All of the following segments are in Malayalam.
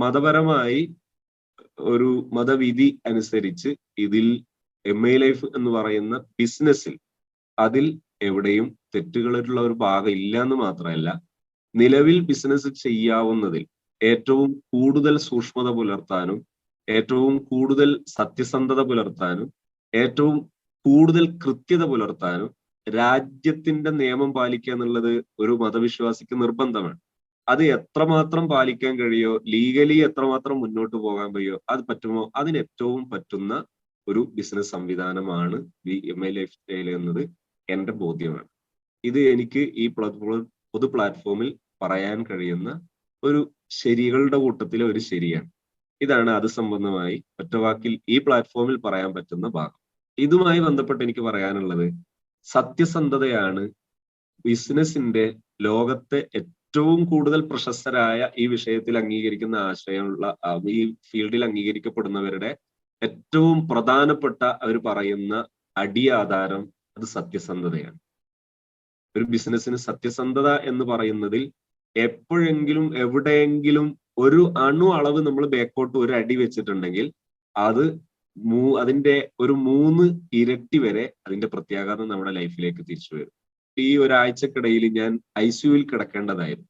മതപരമായി ഒരു മതവിധി അനുസരിച്ച് ഇതിൽ എം എ ലൈഫ് എന്ന് പറയുന്ന ബിസിനസ്സിൽ അതിൽ എവിടെയും തെറ്റുകളായിട്ടുള്ള ഒരു ഭാഗം ഇല്ല എന്ന് മാത്രമല്ല നിലവിൽ ബിസിനസ് ചെയ്യാവുന്നതിൽ ഏറ്റവും കൂടുതൽ സൂക്ഷ്മത പുലർത്താനും ഏറ്റവും കൂടുതൽ സത്യസന്ധത പുലർത്താനും ഏറ്റവും കൂടുതൽ കൃത്യത പുലർത്താനും രാജ്യത്തിന്റെ നിയമം പാലിക്കുക എന്നുള്ളത് ഒരു മതവിശ്വാസിക്ക് നിർബന്ധമാണ്. അത് എത്രമാത്രം പാലിക്കാൻ കഴിയോ ലീഗലി എത്രമാത്രം മുന്നോട്ട് പോകാൻ കഴിയോ അത് പറ്റുമോ അതിന് ഏറ്റവും പറ്റുന്ന ഒരു ബിസിനസ് സംവിധാനമാണ് B M I lifestyle എന്നത് എന്റെ ബോധ്യമാണ്. ഇത് എനിക്ക് ഈ പൊതു പ്ലാറ്റ്ഫോമിൽ പറയാൻ കഴിയുന്ന ഒരു ശരികളുടെ കൂട്ടത്തിലെ ഒരു ശരിയാണ്. ഇതാണ് അത് സംബന്ധമായി ഒറ്റവാക്കിൽ ഈ പ്ലാറ്റ്ഫോമിൽ പറയാൻ പറ്റുന്ന ഭാഗം. ഇതുമായി ബന്ധപ്പെട്ട് എനിക്ക് പറയാനുള്ളത് സത്യസന്ധതയാണ് ബിസിനസിന്റെ ലോകത്തെ ഏറ്റവും കൂടുതൽ പ്രശസ്തരായ ഈ വിഷയത്തിൽ അംഗീകരിക്കുന്ന ആശയമുള്ള ഈ ഫീൽഡിൽ അംഗീകരിക്കപ്പെടുന്നവരുടെ ഏറ്റവും പ്രധാനപ്പെട്ട അവർ പറയുന്ന അടിയാധാരം അത് സത്യസന്ധതയാണ്. ഒരു ബിസിനസ്സിന് സത്യസന്ധത എന്ന് പറയുന്നതിൽ എപ്പോഴെങ്കിലും എവിടെയെങ്കിലും ഒരു അണു അളവ് നമ്മൾ ബാക്കോട്ട് ഒരു അടി വെച്ചിട്ടുണ്ടെങ്കിൽ അത് മൂ അതിന്റെ ഒരു മൂന്ന് ഇരട്ടി വരെ അതിന്റെ പ്രത്യാഘാതം നമ്മുടെ ലൈഫിലേക്ക് തിരിച്ചു വരും. ഈ ഒരാഴ്ചക്കിടയിൽ ഞാൻ ഐ സിയുവിൽ കിടക്കേണ്ടതായിരുന്നു.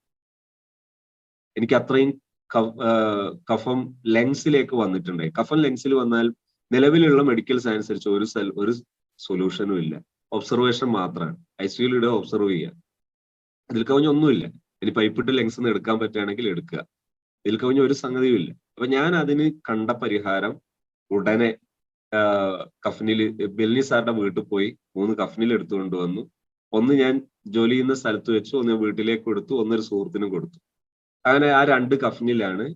എനിക്ക് അത്രയും കഫം ലെങ്സിലേക്ക് വന്നിട്ടുണ്ടായി കഫം ലെങ്സിൽ വന്നാൽ നിലവിലുള്ള മെഡിക്കൽ സയൻസ് അനുസരിച്ച് ഒരു ഒരു സൊല്യൂഷനും ഇല്ല. ഒബ്സർവേഷൻ മാത്രമാണ്. ഐ സിയുയിൽ ഇടുക ഒബ്സർവ് ചെയ്യുക. ഇതിൽ കവിഞ്ഞ ഒന്നുമില്ല. ഇനി പൈപ്പിട്ട് ലെങ്സ് നിന്ന് എടുക്കാൻ പറ്റുകയാണെങ്കിൽ എടുക്കുക. ഇതിൽ കവിഞ്ഞ ഒരു സംഗതിയും ഇല്ല. അപ്പൊ ഞാൻ അതിന് കണ്ട പരിഹാരം ഉടനെ കഫനിൽ ബെൽനി സാറിന്റെ വീട്ടിൽ പോയി മൂന്ന് കഫനിൽ എടുത്തു വന്നു. ഒന്ന് ഞാൻ ജോലി ചെയ്യുന്ന സ്ഥലത്ത് വെച്ചു ഒന്ന് വീട്ടിലേക്ക് കൊടുത്തു ഒന്നൊരു സുഹൃത്തിനും കൊടുത്തു. അങ്ങനെ ആ രണ്ട് കഫനിലാണ്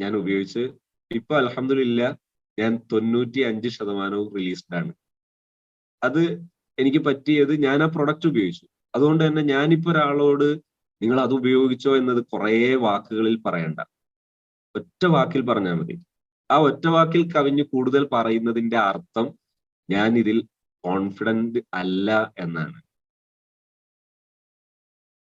ഞാൻ ഉപയോഗിച്ച്. ഇപ്പൊ അലഹമില്ല ഞാൻ തൊണ്ണൂറ്റി അഞ്ച് ശതമാനവും റിലീസ്ഡ് ആണ്. അത് എനിക്ക് പറ്റിയത് ഞാൻ ആ പ്രൊഡക്റ്റ് ഉപയോഗിച്ചു. അതുകൊണ്ട് തന്നെ ഞാനിപ്പോ ഒരാളോട് നിങ്ങൾ അത് ഉപയോഗിച്ചോ എന്നത് കുറേ വാക്കുകളിൽ പറയണ്ട. ഒറ്റ വാക്കിൽ പറഞ്ഞാൽ മതി. ആ ഒറ്റ വാക്കിൽ കവിഞ്ഞ് കൂടുതൽ പറയുന്നതിന്റെ അർത്ഥം ഞാൻ ഇതിൽ കോൺഫിഡന്റ് അല്ല എന്നാണ്.